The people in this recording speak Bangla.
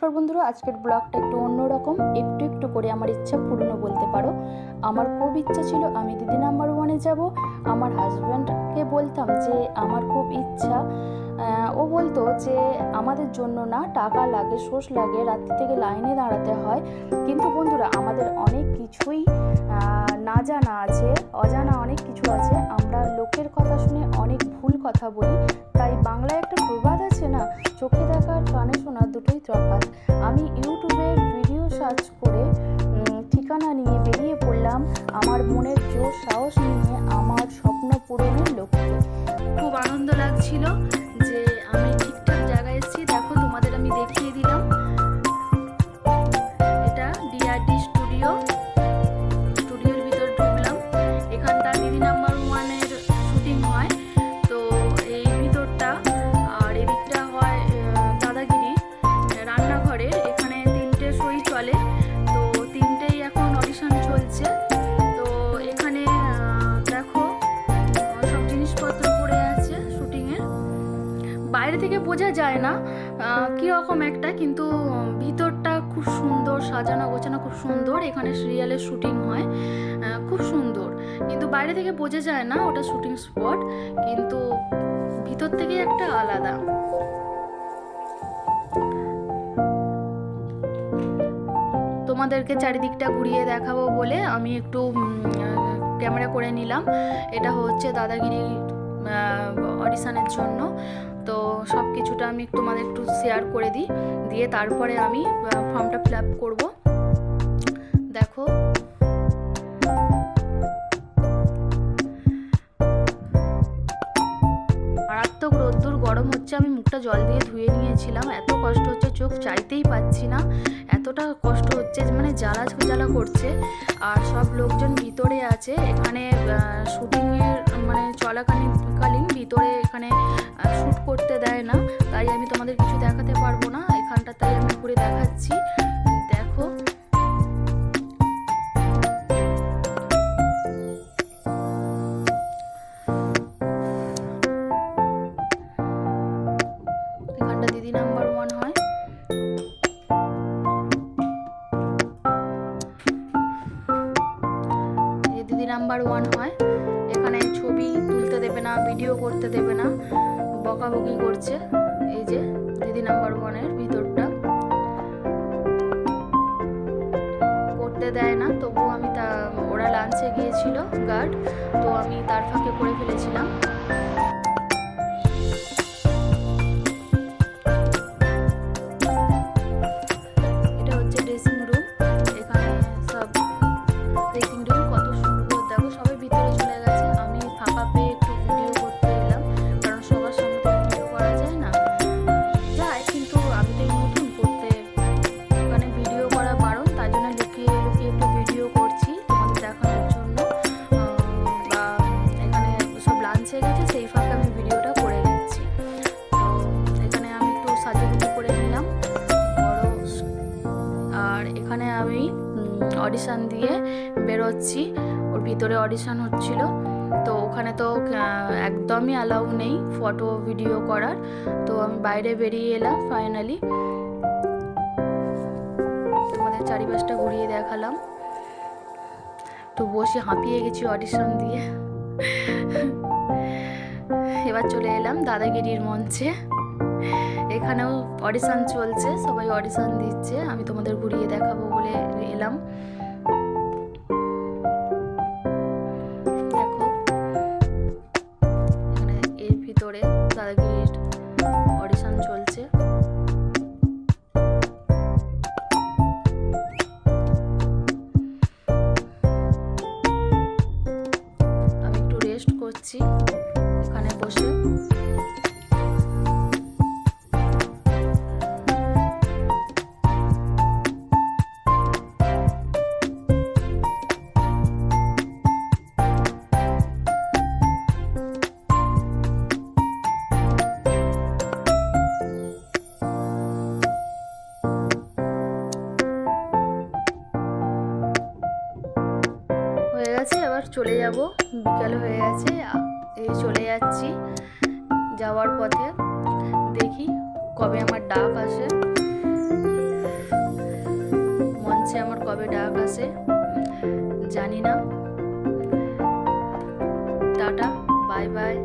নমস্কার বন্ধুরা, আজকের ব্লগটা একটু অন্যরকম, একটু একটু করে আমার ইচ্ছা পূর্ণ বলতে পারো। আমার খুব ইচ্ছা ছিল আমি দিদি নাম্বার ওয়ানে যাব। আমার হাজব্যান্ডকে বলতাম যে, আমার খুব ইচ্ছা। ও বলতো যে, আমাদের জন্য না টাকা লাগে, সোর্স লাগে, রাত্রি থেকে লাইনে দাঁড়াতে হয়। কিন্তু বন্ধুরা, আমাদের অনেক কিছুই না জানা আছে, অজানা অনেক কিছু আছে। আমরা লোকের কথা শুনে অনেক ভুল কথা বলি। তাই বাংলায় একটা না চোখে দেখার কানে শোনা দুটোই তফাৎ আমি ইউটিউবে ভিডিও সার্চ করে ঠিকানা নিয়ে বেরিয়ে পড়লাম আমার মনের জোর সাহস নিয়ে আমার স্বপ্ন পূরণের লক্ষ্যে। খুব আনন্দ লাগছিল। বাইরে থেকে বোঝা যায় না কীরকম একটা, কিন্তু ভিতরটা খুব সুন্দর, সাজানো গোছানো খুব সুন্দর, এখানে সিরিয়ালের শুটিং হয় খুব সুন্দর। কিন্তু বাইরে থেকে বোঝা যায় না ওটা শুটিং স্পট কিন্তু ভিতর থেকে একটা আলাদা। তোমাদেরকে চারিদিকটা ঘুরিয়ে দেখাবো বলে আমি একটু ক্যামেরা করে নিলাম। এটা হচ্ছে দাদাগিরি অডিশনের জন্য। সব কিছুটা আমি তোমাদের একটু শেয়ার করে দিই। দিয়ে তারপরে আমি ফর্মটা ফিল আপ করব। দেখো। মারাত্মক রোদ্দুর, গরম হচ্ছে, আমি মুখটা জল দিয়ে ধুয়ে নিয়েছিলাম। এত কষ্ট হচ্ছে, চোখ চাইতেই পাচ্ছি না। এতটা কষ্ট হচ্ছে মানে জ্বালা জ্বালা করছে। আর সব লোকজন ভিতরে আছে, এখানে শুটিংয়ের মানে চলাকালীন কালীন ভিতরে এখানে শ্যুট করতে দেয় না। তাই আমি তোমাদের কিছু দেখাতে পারব না। এখানটা তাই আমি ঘুরে দেখাচ্ছি। দেখো। দিদি নাম্বার ওয়ান হয়। নাম্বার ওয়ান হয়। না ভিডিও করতে দেবে না, বকাবকি করছে। এই যে, দিদি নাম্বার ওয়ানের ভিতরটা। করতে দেয় না, তবুও আমি তা, ওরা লাঞ্চে গিয়েছিল গার্ড তো আমি তার ফাঁকে করে ফেলেছিলাম। এখানে আমি অডিশন দিয়ে বেরোচ্ছি। ওর ভিতরে অডিশন হচ্ছিল। তো ওখানে তো একদমই অ্যালাউ নেই ফটো ভিডিও করার। তো আমি বাইরে বেরিয়ে এলাম ফাইনালি তোমাদের চারিপাশটা ঘুরিয়ে দেখালাম। তো বসে হাঁপিয়ে গেছি অডিশন দিয়ে। এবার চলে এলাম দাদাগিরির মঞ্চে। এখানেও অডিশন চলছে সবাই অডিশন দিচ্ছে আমি তোমাদের ঘুরিয়ে দেখাবো বলে এলাম। চলে যাব। বিকেল হয়ে গেছে এই চলে যাচ্ছি যাওয়ার পথে। দেখি কবে আমার ডাক আসে। মঞ্চে আমার কবে ডাক আসে, জানি না। Tata, bye bye.